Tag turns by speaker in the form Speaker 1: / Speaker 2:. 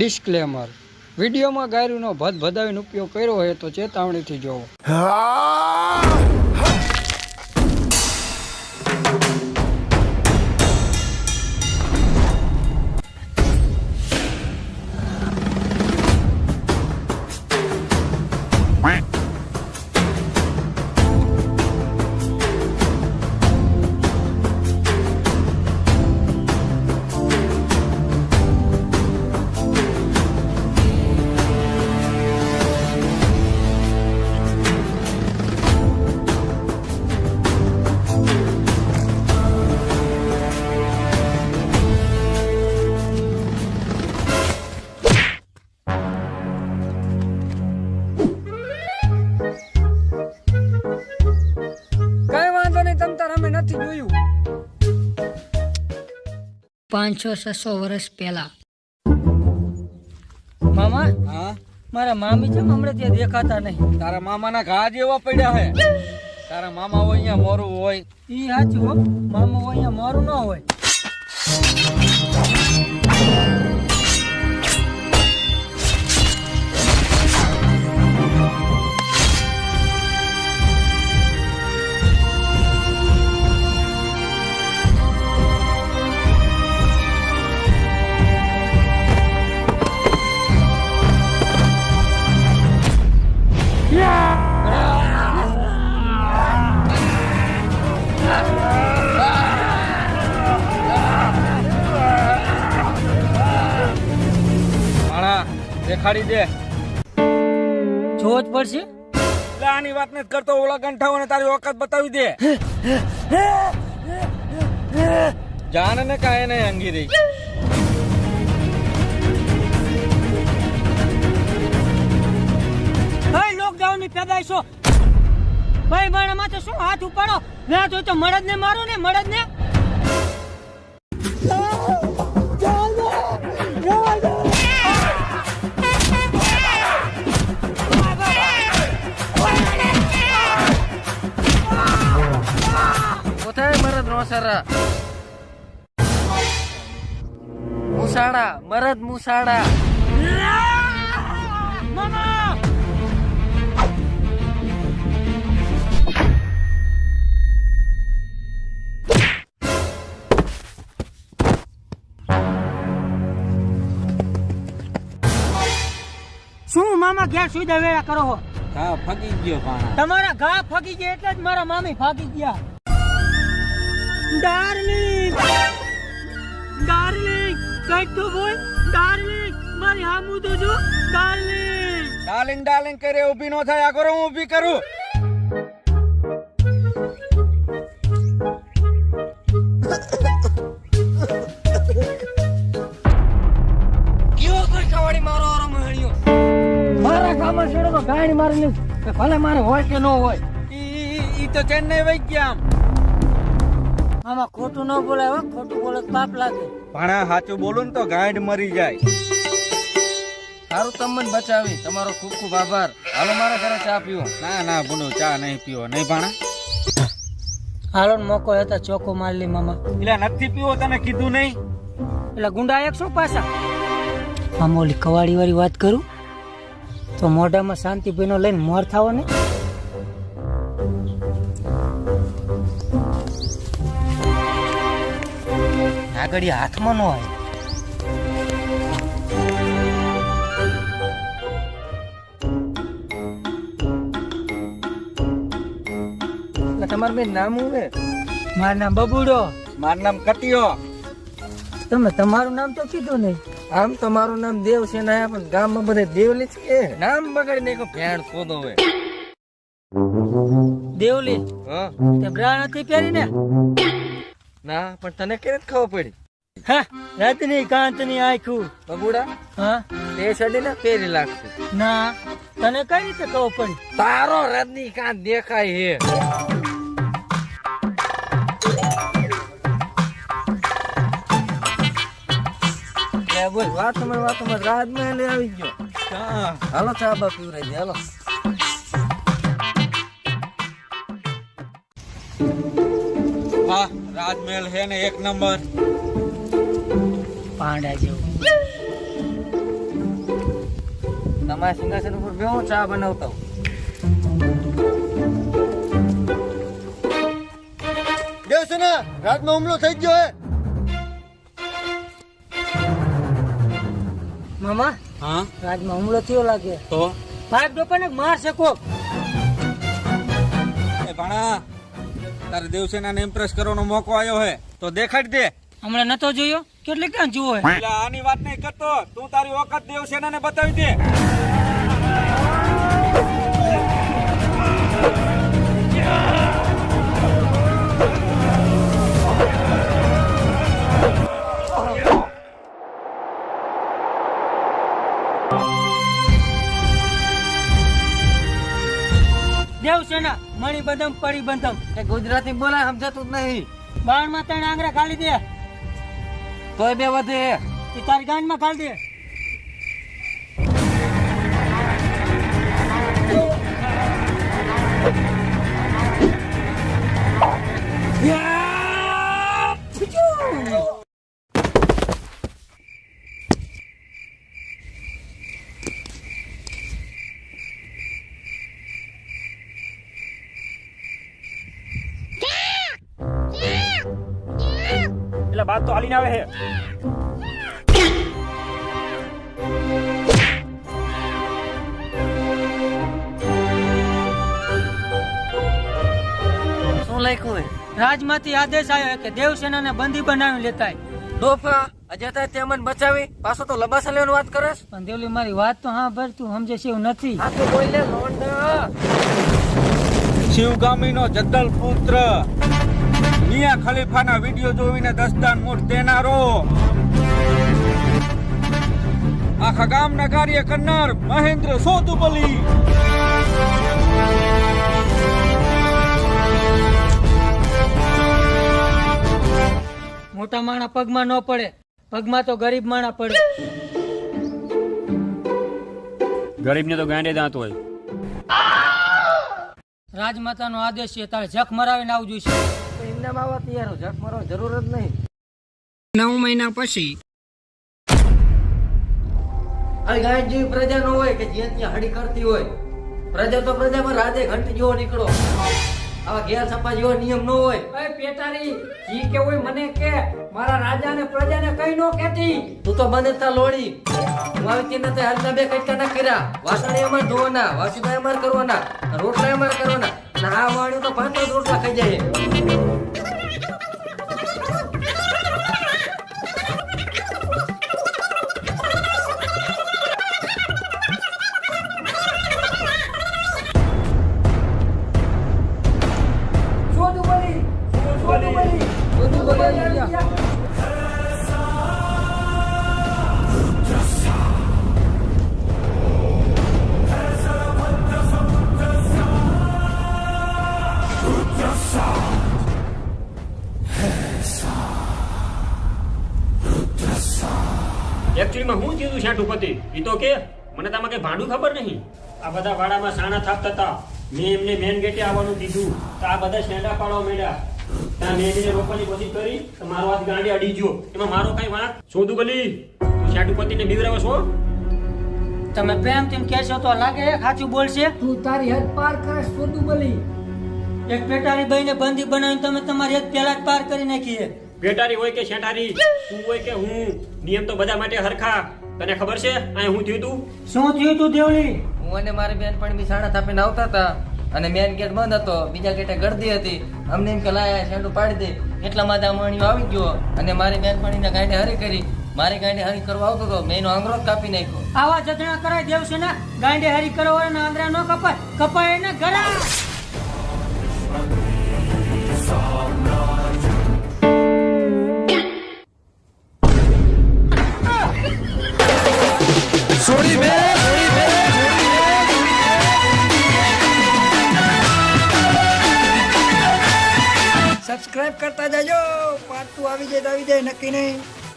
Speaker 1: Disclaimer. વિડીયોમાં ગાયરુનો ભદ ભદાવીનો ઉપયોગ કર્યો હોય તો ચેતવણીથી જોવો. નથી જોયું.
Speaker 2: પાંચસો છસો વર્ષ પહેલા.
Speaker 1: મામા?
Speaker 3: હા?
Speaker 1: મારા મામી છે હમણાં ત્યાં દેખાતા નહીં.
Speaker 3: તારા મામાના ઘા જેવા પડ્યા હે. તારા મામા હોય અહીંયા મોરું હોય.
Speaker 1: ઈ સાચું હો. મામા હોય અહીંયા મોરું ન હોય.
Speaker 3: દેખાડી દે.
Speaker 1: જોવો જ પડશે.
Speaker 3: એટલે આની વાત નથી કરતો ઓલા ગંઠાઓને તારી ઓકાત બતાવી દે. જાન ને કાંઈ નહીં અંગી રહી.
Speaker 1: ભાઈ લોકડાઉનની પેદાઈશો ભાઈ મારા માથે શું હાથ ઉપાડો? ના તો તો મળદ ને મારો ને મળદ ને.
Speaker 3: સારા. મુસાડા મરદ મુસાડા
Speaker 1: શું મામા ઘેર સુઈ વેળા કરો ઘા
Speaker 3: હા ફગી ગયો પાણા.
Speaker 1: તમારા ઘા ફગી ગયા એટલે જ મારા મામી ફાગી ગયા. ડાર્લિંગ ડાર્લિંગ કંઈક તો બોલ ડાર્લિંગ મારી હામું તો જો ડાર્લિંગ
Speaker 3: ડાર્લિંગ ડાર્લિંગ કરે ઊભી નો થાય. આ કરો હું ઊભી કરું?
Speaker 1: મારો કામમાં છેડો તો ગાયણી મારી ભલે મારે હોય કે ન હોય.
Speaker 3: ઈ ઈ- ઈ તો ચેન્નઈ વઈ ગયા આમ.
Speaker 1: આમાં ખોટું ન બોલાય હો ખોટું બોલે તો પાપ લાગે.
Speaker 3: ભાણા સાચું બોલું ને તો ગાંઠ મરી જાય. સારું તમને બચાવી તમારો ખૂબ ખૂબ આભાર. હાલો મારા ઘરે ચા પીવો. ના ના ભૂલો ચા નહીં પીવો. નહીં ભાણા?
Speaker 1: હાલો ને મોકો હતા ચોખ્ખો મારલી મામા.
Speaker 3: એટલે નથી પીવો તને કીધું નહીં?
Speaker 1: એટલે ગુંડા એક શું પાછા? આમ ઓલી કવાડી વાળી વાત કરું? તો મોઢામાં શાંતિભાઈનો લઈને મોર થાવો ને?
Speaker 3: આગળ હાથમાં ન આવે. તમારું બેન નામ હું હે
Speaker 1: મારું નામ બબુડો.
Speaker 3: મારું નામ કટિયો
Speaker 1: તમે તમારું નામ તો કીધું નહીં
Speaker 3: આમ તો મારું નામ દેવ છે ના પણ ગામમાં બધે દેવલી જ કે? નામ બગાડી નાખો ભેણ ખોદો હવે.
Speaker 1: દેવલી?
Speaker 3: હા
Speaker 1: તે બ્રા નથી પહેરી ને
Speaker 3: ના પણ તને કેવી ખબર પડી?
Speaker 1: હા? રાતની કાંતની આખું.
Speaker 3: બબુડા
Speaker 1: હા?
Speaker 3: તે સડી ને પેરી લાગશે.
Speaker 1: ના તને કઈ રીતે ખબર પડી?
Speaker 3: તારો રજની કાંત દેખાય હે બોલ વાતમાં વાતમાં રાતમાં આવી ગયો. હાલો ચા બા પીવરાઈ દે હાલો. વાહ રાજમહેલ હે ને એક નંબર.
Speaker 1: પાંડા જેવું.
Speaker 3: તમારા સિંહાસન ઉપર બેહો ચા બનાવતો હું
Speaker 4: દેવસેના રાતનો હુમલો થઈ ગયો હે.
Speaker 1: મામા
Speaker 3: હા?
Speaker 1: રાજમાં હુમલો થયો લાગે.
Speaker 3: તો?
Speaker 1: ભાગ ડોપા ને માર શકો.
Speaker 3: એ ભાણા તારે દેવસેનાને ઇમ્પ્રેસ કરવાનો મોકો આવ્યો હે. તો દેખાડી દે.
Speaker 1: હમણાં નતો જોયો? કેટલે ક્યાં જુઓ
Speaker 3: એટલે આની વાત નહીં કરતો. તું તારી વખત દેવસેનાને બતાવી દે.
Speaker 1: દેવસેના મણી બંધમ પડી બંધમ
Speaker 3: એ ગુજરાતી બોલાય સમજાતું જ નહીં.
Speaker 1: બાણમાં ત્રણ આંગળા ખાલી દે.
Speaker 3: તોય બે વધે.
Speaker 1: તારી ગાંઠમાં ખાલી દે.
Speaker 5: એટલે બાદ તો હાલીને આવે છે
Speaker 3: શું લખ્યું હે
Speaker 1: રાજમાંથી આદેશ આવ્યો કે દેવસેનાને બંદી બનાવી લેતાય.
Speaker 3: ડોફા અજય તે મને બચાવી? પાછો તો લબાસા લેવાની વાત કરે
Speaker 1: પણ દેવલી મારી વાત તો હા ભર તું સમજે છે એવું નથી.
Speaker 3: આ તો બોલ લે લોંડા.
Speaker 6: શિવગામીનો જદ્દલ પુત્ર મિયા ખલીફાના વીડિયો જોઈને દસદાન મૂઠ દેનારો. આખા ગામના કાર્ય કરનાર મહેન્દ્ર સોતુપલી
Speaker 1: મોટા માણા પગમાં ન પડે. પગમાં તો ગરીબ માણા પડે.
Speaker 5: ગરીબને તો ગાંડે દાંત હોય.
Speaker 1: રાજમાતાનો આદેશ છે તારે જખ મરાવીને આવવું જોઈએ
Speaker 3: એમના બાવા તૈયાર હો મારો જરૂર જ નહીં.
Speaker 2: નવ મહિના પછી.
Speaker 3: અરે ગાય જેવી પ્રજા ન હોય કે જ્યાં ત્યાં હડી કરતી હોય પ્રજા તો પ્રજા પર રાતે ઘંટી જેવો નીકળો. આવા ઘેર છપ્પા જેવો નિયમ ન હોય.
Speaker 1: અરે પેટારી જી કે હોય મને કે મારા રાજા ને પ્રજા ને કઈ નો કેતી
Speaker 3: તું તો બને તા લોડી હું આવી તેને તો હાલના બે કટકા ના કર્યા. વાસણ એમાં ધોવાના વાસુદા એમાં કરવાના રોટલા અમાર કરવાના. ના વાણ્યું તો પાંચ પાંચ રોટલા ખાઈ જાય.
Speaker 5: હું થયું છે ઠુપતિ એ તો કે મને તમે કઈ ભાંડું ખબર નહીં. આ બધા વાડામાં સાણા થાપતા હતા. મેં એમને મેન ગેટે આવવાનું દીધું તો આ બધા શેંડા પાડવા માંડ્યા. ત્યાં મેં એમને રોકવાની કોશિશ કરી તો મારો હાથ ગાંડી અડી ગયો. એમાં મારો કઈ વાત? શોધું ગલી? તું શાંટુ પતિને બીવરાવો છો
Speaker 1: તમે પ્રેમ તેમ કહેશો તો લાગે સાચું બોલશે?
Speaker 2: તું તારી હદ પાર કરે શોધું બલી.
Speaker 1: એક પેટારી ભાઈને બંદી બનાવીને તમે તમારી હદ પેલા જ પાર કરી નાખીએ પેટારી
Speaker 5: બેટારી હોય કે શેઠારી? તું હોય કે હું? નિયમ તો બધા માટે હરખા. તને ખબર છે? અહીં હું થયું તું?
Speaker 1: શું થયું તું દેવલી
Speaker 3: હું અને મારી બેન પણ બી સાડા થાપીને આવતા હતા. અને મેન ગેટ બંધ હતો. બીજા ગેટે ગળદી હતી. અમને એમ કે લાયા શેડું પાડી દે. એટલામાં જ આ માણિયો આવી ગયો. અને મારી બેન પણ એને ગાંડે હરી કરી. મારી ગાંડે હરી કરવા આવતો હતો. મેં એનો આંગળો કાપી નાખ્યો.
Speaker 1: આવા જતણા કરાય દેવસેના ગાંડે હરી કરવાના આંગળા ન કપાય. કપાય એને ગળા.
Speaker 2: આવી જાય નક્કી નહીં.